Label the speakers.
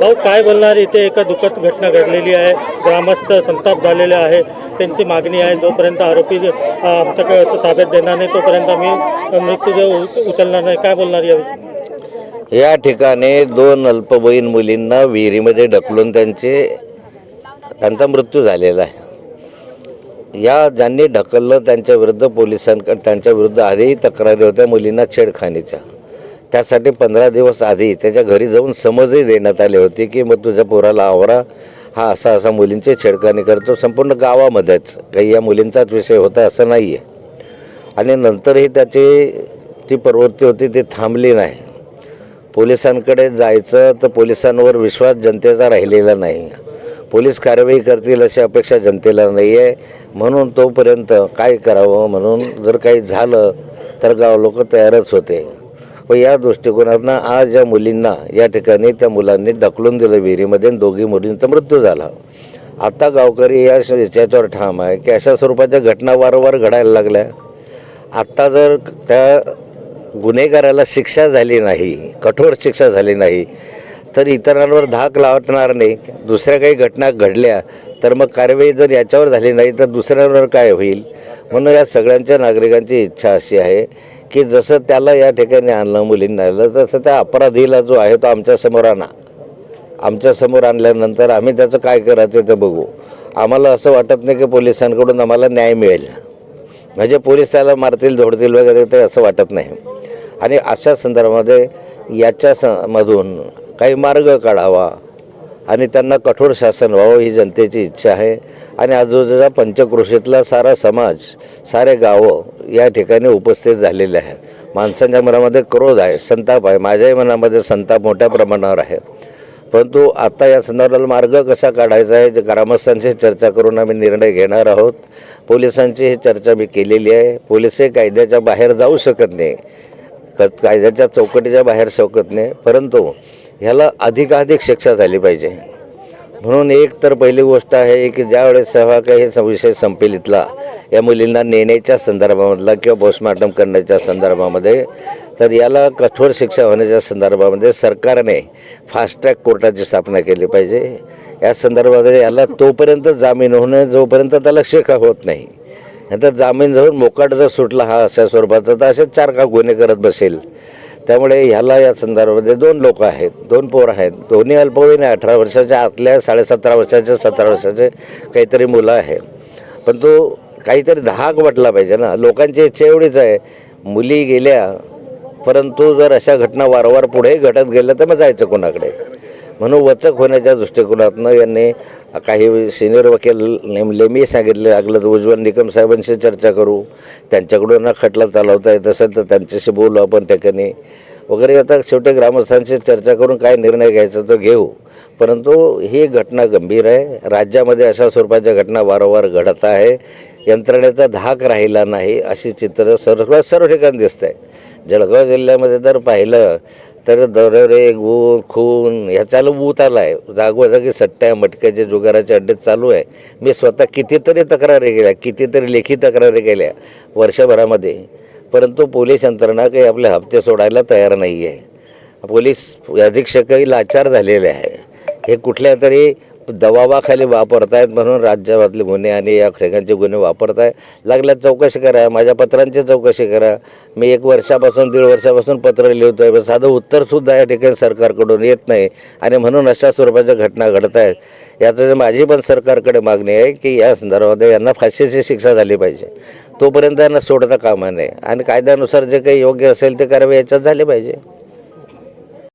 Speaker 1: भाऊ काय बोलणार? इथे एका दुःखद घटना घडलेली आहे. ग्रामस्थ संताप झालेले आहे. त्यांची मागणी आहे. जोपर्यंत आरोपी आमच्याकडे ताब्यात देणार नाही तोपर्यंत आम्ही मृत्यूदेह उचलणार नाही. काय बोलणार या
Speaker 2: या ठिकाणी दोन अल्पवयीन मुलींना विहिरीमध्ये ढकलून त्यांचे त्यांचा मृत्यू झालेला आहे. या ज्यांनी ढकललं त्यांच्या विरुद्ध पोलिसांकडे त्यांच्या विरुद्ध आधीही तक्रारी होत्या मुलींना छेडखानीच्या त्यासाठी पंधरा दिवस आधी त्याच्या घरी जाऊन समजही देण्यात आले होते की मग तुझ्या पोराला आवरा. हा असा असा मुलींची छेडखानी करतो. संपूर्ण गावामध्येच काही या मुलींचाच विषय होता असं नाही आहे आणि नंतरही त्याची ती प्रवृत्ती होती ती थांबली नाही. पोलिसांकडे जायचं तर पोलिसांवर विश्वास जनतेचा राहिलेला नाही. पोलीस कारवाई करतील अशी अपेक्षा जनतेला नाही आहे म्हणून तोपर्यंत काय करावं? म्हणून जर काही झालं तर गाव लोक तयारच होते. पण या दृष्टिकोनातनं आज ज्या मुलींना या ठिकाणी त्या मुलांनी ढकलून दिलं विहिरीमध्ये आणि दोघी मुलींचा मृत्यू झाला. आता गावकरी या याच्यावर ठाम आहे की अशा स्वरूपाच्या घटना वारंवार घडायला लागल्या. आत्ता जर त्या गुन्हेगाराला शिक्षा झाली नाही कठोर शिक्षा झाली नाही तर इतरांवर धाक लावणार नाही दुसऱ्या काही घटना घडल्या तर मग कारवाई जर याच्यावर झाली नाही तर दुसऱ्यांवर काय होईल? म्हणून या सगळ्यांच्या नागरिकांची इच्छा अशी आहे की जसं त्याला या ठिकाणी आणलं मुलींना आणलं तसं त्या अपराधीला जो आहे तो आमच्यासमोर आणा. आमच्यासमोर आणल्यानंतर आम्ही त्याचं काय करायचं ते बघू. आम्हाला असं वाटत नाही की पोलिसांकडून आम्हाला न्याय मिळेल. म्हणजे पोलीस त्याला मारतील धोडतील वगैरे ते असं वाटत नाही. आणि अशा संदर्भामध्ये याच्या स मधून काही मार्ग काढावा. आणि त्यांना कठोर शासन व्हावं ही जनतेची इच्छा आहे. आणि आजूबाजूचा पंचक्रोशीतला सारा समाज सारे गावं या ठिकाणी उपस्थित झालेले आहे माणसांच्या मनामध्ये क्रोध आहे संताप आहे. माझ्याही मनामध्ये संताप मोठ्या प्रमाणावर आहे. परंतु आता या संदर्भाला मार्ग कसा काढायचा आहे जे ग्रामस्थांशी चर्चा करून आम्ही निर्णय घेणार आहोत. पोलिसांची ही चर्चा मी केलेली आहे. पोलिसही कायद्याच्या बाहेर जाऊ शकत नाही. कायद्याच्या चौकटीच्या बाहेर शकत नाही. परंतु ह्याला अधिकाधिक शिक्षा झाली पाहिजे. म्हणून एक तर पहिली गोष्ट आहे की ज्यावेळेस सहभाग हे विषय संपेल इथला या मुलींना नेण्याच्या संदर्भामधला किंवा पोस्टमार्टम करण्याच्या संदर्भामध्ये तर याला कठोर शिक्षा होण्याच्या संदर्भामध्ये सरकारने फास्ट ट्रॅक कोर्टाची स्थापना केली पाहिजे. या संदर्भामध्ये याला तोपर्यंत जामीन होणे जोपर्यंत त्याला शिक्षा होत नाही. नंतर जामीन जाऊन मोकाट जर सुटला हा अशा स्वरूपाचा तर असे चार का गुन्हे करत बसेल. त्यामुळे ह्याला या संदर्भामध्ये दोन लोक आहेत दोन पोर आहेत. दोन्ही अल्पवयीन आहे अठरा वर्षाच्या आतल्या साडेसतरा वर्षाचे सतरा वर्षाचे काहीतरी मुलं आहे पण तो काहीतरी धाक वाटला पाहिजे ना. लोकांची इच्छा एवढीच आहे मुली गेल्या परंतु जर अशा घटना वारंवार पुढे घडत गेल्या तर मग जायचं कोणाकडे? म्हणून वचक होण्याच्या दृष्टिकोनातनं यांनी काही सिनियर वकील नेमले मी सांगितले लागलं तर उज्ज्वल निकम साहेबांशी चर्चा करू. त्यांच्याकडून खटला चालवता येत असेल तर त्यांच्याशी बोलू आपण ठिकाणी वगैरे आता शेवटी ग्रामस्थांशी चर्चा करून काय निर्णय घ्यायचा तो घेऊ. परंतु ही घटना गंभीर आहे. राज्यामध्ये अशा स्वरूपाच्या घटना वारंवार घडत आहे. यंत्रणेचा धाक राहिला नाही अशी चित्र सर्व सर्व ठिकाणी दिसत आहे जळगाव जिल्ह्यामध्ये जर पाहिलं तर दरोडे गुण खून ह्याच्याला ऊत आला आहे जागोजागी सट्ट्या मटक्याचे जुगाराचे अड्डे चालू आहे. मी स्वतः कितीतरी तक्रारी केल्या कितीतरी लेखी तक्रारी केल्या वर्षभरामध्ये. परंतु पोलीस यंत्रणा काही आपले हप्ते सोडायला तयार नाही आहे पोलीस अधीक्षकही लाचार झालेले आहे. हे कुठल्या तरी दबावाखाली वापरतायत म्हणून राज्यातले गुन्हे आणि या ठिकाणचे गुन्हे वापरताय. लागल्यात चौकशी करा माझ्या पत्रांची चौकशी करा. मी एक वर्षापासून दीड वर्षापासून पत्र लिहितो आहे साधं उत्तरसुद्धा या ठिकाणी सरकारकडून येत नाही. आणि म्हणून अशा स्वरूपाच्या घटना घडत आहेत याचं माझी पण सरकारकडे मागणी आहे की या संदर्भामध्ये यांना फाशीची शिक्षा झाली पाहिजे. तोपर्यंत यांना सोडता कामा नये. आणि कायद्यानुसार जे काही योग्य असेल ते कारवाई याच्यात झाले पाहिजे.